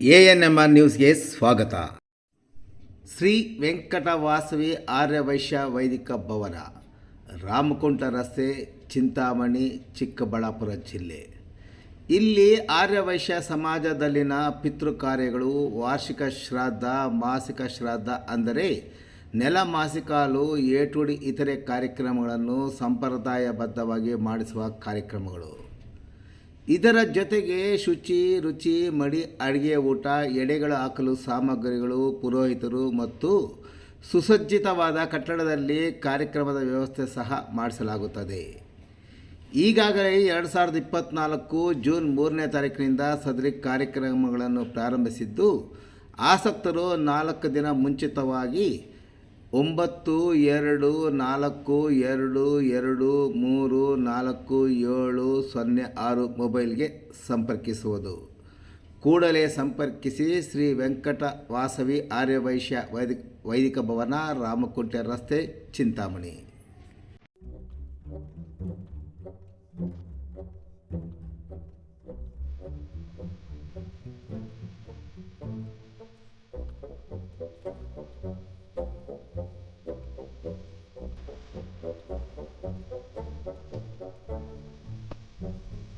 A N M R ನ್ಯೂಸ್ಗೆ ಸ್ವಾಗತ. ಶ್ರೀ ವೆಂಕಟವಾಸವಿ ಆರ್ಯವೈಶ್ಯ ವೈದಿಕ ಭವನ, ರಾಮಕುಂಟ ರಸ್ತೆ, ಚಿಂತಾಮಣಿ, ಚಿಕ್ಕಬಳ್ಳಾಪುರ ಜಿಲ್ಲೆ. ಇಲ್ಲಿ ಆರ್ಯವೈಶ್ಯ ಸಮಾಜದಲ್ಲಿನ ಪಿತೃ ಕಾರ್ಯಗಳು ವಾರ್ಷಿಕ ಶ್ರಾದ್ದ, ಮಾಸಿಕ ಶ್ರಾದ್ದ ಅಂದರೆ ನೆಲ, ಮಾಸಿಕಾಲು, ಏಟುಡಿ, ಇತರೆ ಕಾರ್ಯಕ್ರಮಗಳನ್ನು ಸಂಪ್ರದಾಯಬದ್ಧವಾಗಿ ಮಾಡಿಸುವ ಕಾರ್ಯಕ್ರಮಗಳು. ಇದರ ಜೊತೆಗೆ ಶುಚಿ, ರುಚಿ, ಮಡಿ, ಅಡಿಗೆ ಊಟ, ಎಡೆಗಳು ಹಾಕಲು ಸಾಮಗ್ರಿಗಳು, ಪುರೋಹಿತರು ಮತ್ತು ಸುಸಜ್ಜಿತವಾದ ಕಟ್ಟಡದಲ್ಲಿ ಕಾರ್ಯಕ್ರಮದ ವ್ಯವಸ್ಥೆ ಸಹ ಮಾಡಿಸಲಾಗುತ್ತದೆ. ಈಗಾಗಲೇ ಎರಡು ಸಾವಿರದ ಇಪ್ಪತ್ತ್ನಾಲ್ಕು ಜೂನ್ ಮೂರನೇ ತಾರೀಕಿನಿಂದ ಸದರಿ ಕಾರ್ಯಕ್ರಮಗಳನ್ನು ಪ್ರಾರಂಭಿಸಿದ್ದು, ಆಸಕ್ತರು ನಾಲ್ಕು ದಿನ ಮುಂಚಿತವಾಗಿ ಒಂಬತ್ತು, ಎರಡು, ನಾಲ್ಕು, ಎರಡು ಎರಡು, ಮೂರು, ನಾಲ್ಕು, ಏಳು, ಸೊನ್ನೆ, ಆರು ಮೊಬೈಲ್ಗೆ ಸಂಪರ್ಕಿಸುವುದು. ಕೂಡಲೇ ಸಂಪರ್ಕಿಸಿ ಶ್ರೀ ವೆಂಕಟ ವಾಸವಿ ಆರ್ಯವೈಶ್ಯ ವೈದಿಕ ವೈದಿಕ ಭವನ ರಾಮಕುಂಟೆ ರಸ್ತೆ, ಚಿಂತಾಮಣಿ.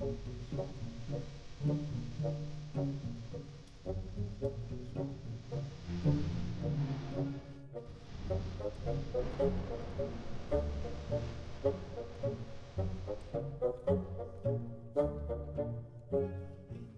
Thank you.